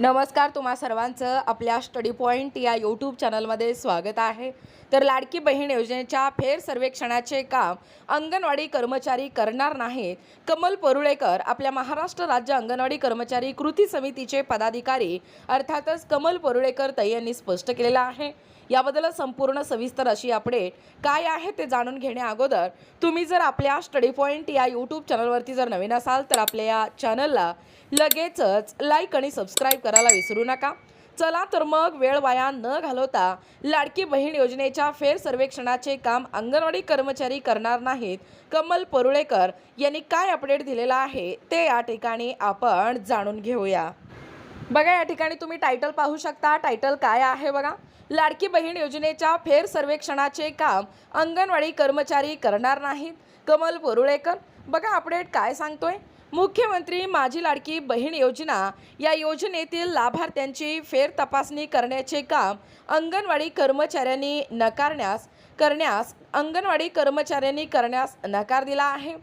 नमस्कार तुम्हा सर्वांचं आपल्या स्टडी पॉईंट या यूट्यूब चॅनलमध्ये स्वागत आहे. तर लाडकी बहीण योजनेच्या फेर सर्वेक्षणाचे काम अंगणवाडी कर्मचारी करणार नाहीत. कमल परुळेकर आपल्या महाराष्ट्र राज्य अंगणवाडी कर्मचारी कृती समितीचे पदाधिकारी अर्थातच कमल परुळेकर तई यांनी स्पष्ट केलेलं आहे. याबद्दल संपूर्ण सविस्तर अशी अपडेट काय आहे ते जाणून घेण्या अगोदर तुम्ही जर आपल्या स्टडी पॉईंट या यूट्यूब चॅनलवरती जर नवीन असाल तर आपल्या या चॅनलला लगेचच लाईक आणि सबस्क्राईब करायला विसरू नका. चला तर मग वेळ वाया न घालवता लाडकी बहीण योजनेच्या फेर सर्वेक्षणाचे काम अंगणवाडी कर्मचारी करणार नाहीत. कमल परुळेकर यांनी काय अपडेट दिलेला आहे ते या ठिकाणी आपण जाणून घेऊया. बघा या ठिकाणी तुम्ही टायटल पाहू शकता. टायटल काय आहे बघा? लाडकी बहीण योजनेच्या फेर सर्वेक्षणाचे काम अंगणवाडी कर्मचारी करणार नाहीत. कमल परुळेकर बघा अपडेट काय सांगतोय? मुख्यमंत्री माझी लाडकी बहीण योजना या योजनेतील लाभार्थ्यांची फेर तपासणी करण्याचे काम अंगणवाडी कर्मचाऱ्यांनी नकारण्यास करण्यास अंगणवाडी कर्मचाऱ्यांनी करण्यास नकार दिला आहे.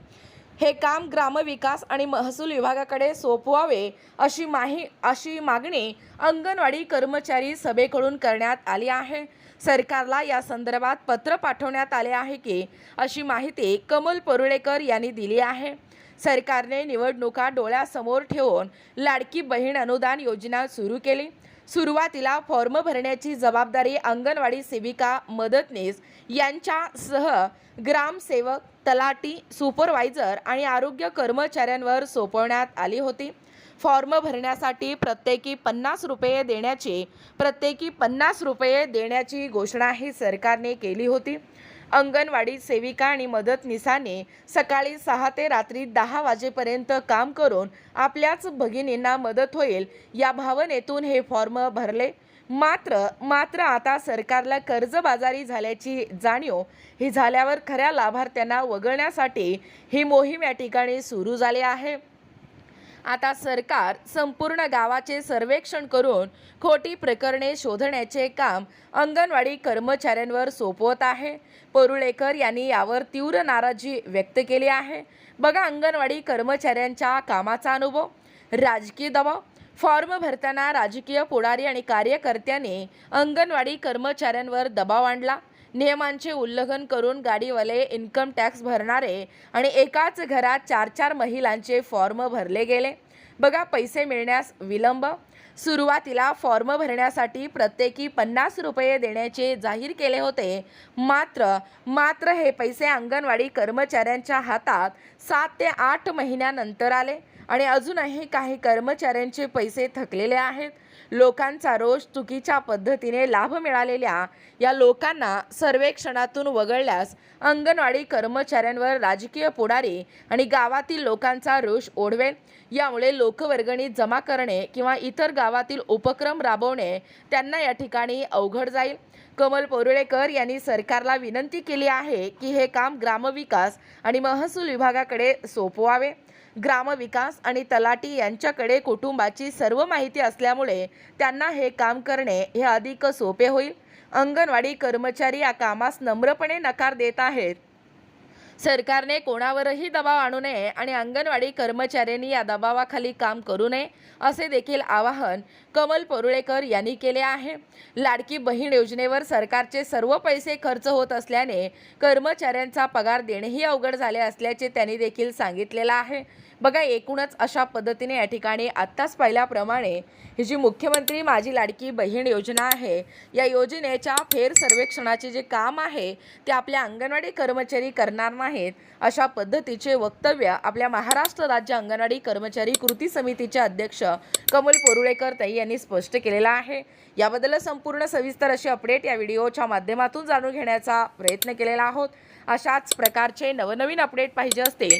हे काम ग्रामविकास आणि महसूल विभागाकडे सोपवावे अशी माही अशी मागणी अंगणवाडी कर्मचारी सभेकडून करण्यात आली आहे. सरकारला या संदर्भात पत्र पाठवण्यात आले आहे की अशी माहिती कमल परुळेकर यांनी दिली आहे. सरकारने निवडणुका डोळ्यासमोर ठेवून लाडकी बहीण अनुदान योजना सुरू केली. सुरुवातीला फॉर्म भरण्याची जबाबदारी अंगणवाडी सेविका मदतनीस यांच्यासह ग्रामसेवक तलाटी सुपरवायझर आणि आरोग्य कर्मचाऱ्यांवर सोपवण्यात आली होती. फॉर्म भरण्यासाठी प्रत्येकी पन्नास रुपये देण्याची प्रत्येकी पन्नास रुपये देण्याची घोषणाही सरकारने केली होती. अंगणवाडी सेविका आणि मदतनीसाने सकाळी सहा ते रात्री दहा वाजेपर्यंत काम करून आपल्याच भगिनींना मदत होईल या भावनेतून हे फॉर्म भरले. मात्र मात्र आता सरकारला कर्जबाजारी झाल्याची जाणीव ही झाल्यावर खऱ्या लाभार्थ्यांना वगळण्यासाठी ही मोहीम या ठिकाणी सुरू झाली आहे. आता सरकार संपूर्ण गावाचे सर्वेक्षण करून खोटी प्रकरणे शोधण्याचे काम अंगणवाडी कर्मचाऱ्यांवर सोपवत आहे. परुळेकर यांनी यावर तीव्र नाराजी व्यक्त केली आहे. बघा अंगणवाडी कर्मचाऱ्यांच्या कामाचा अनुभव. राजकीय दबाव. फॉर्म भरताना राजकीय पुढारी आणि कार्यकर्त्यांनी अंगणवाडी कर्मचाऱ्यांवर दबाव आणला. नियमांचे उल्लंघन करून गाडीवाले इन्कम टॅक्स भरणारे आणि एकाच घरात चार चार महिलांचे फॉर्म भरले गेले. बघा पैसे मिळण्यास विलंब. सुरुवातीला फॉर्म भरण्यासाठी प्रत्येकी पन्नास रुपये देण्याचे जाहीर केले होते. मात्र मात्र हे पैसे अंगणवाडी कर्मचाऱ्यांच्या हातात सात ते आठ महिन्यानंतर आले. आणि अजूनही काही कर्मचाऱ्यांचे पैसे थकलेले आहेत. लोकांचा रोष चुकीच्या पद्धतीने लाभ मिळालेल्या या लोकांना सर्वेक्षणातून वगळल्यास अंगणवाडी कर्मचाऱ्यांवर राजकीय पुढारी आणि गावातील लोकांचा रोष ओढवेल यामुळे लोकवर्गणी जमा करणे किंवा इतर गावातील उपक्रम राबवणे त्यांना या ठिकाणी अवघड जाईल. कमल पोरुळेकर यांनी सरकारला विनंती केली आहे की हे काम ग्रामविकास आणि महसूल विभागाकडे सोपवावे. ग्रामविकास आणि तलाटी यांच्याकडे कुटुंबाची सर्व माहिती असल्यामुळे त्यांना हे काम करणे हे अधिक सोपे होईल. अंगणवाडी कर्मचारी या कामास नम्रपणे नकार देत आहेत. सरकारने कोणावरही दबाव आणू नये आणि अंगणवाडी कर्मचाऱ्यांनी या दबावाखाली काम करू नये असे देखील आवाहन कमल परुळेकर यांनी केले आहे. लाडकी बहीण योजनेवर सरकारचे सर्व पैसे खर्च होत असल्याने कर्मचाऱ्यांचा पगार देणेही अवघड झाले असल्याचे त्यांनी देखील सांगितलेलं आहे. बघा एकूणच अशा पद्धतीने या ठिकाणी आत्ताच पाहिल्याप्रमाणे ही जी मुख्यमंत्री माझी लाडकी बहीण योजना आहे या योजनेच्या फेर सर्वेक्षणाचे जे काम आहे ते आपल्या अंगणवाडी कर्मचारी करणार नाहीत. अशा पद्धतीचे वक्तव्य आपल्या महाराष्ट्र राज्य अंगणवाडी कर्मचारी कृती समितीचे अध्यक्ष कमल पोरुळेकर ताई यांनी स्पष्ट केलेला आहे. याबद्दल संपूर्ण सविस्तर अशी अपडेट या व्हिडिओच्या माध्यमातून जाणून घेण्याचा प्रयत्न केलेला आहोत. अशाच प्रकारचे नवनवीन अपडेट पाहिजे असतील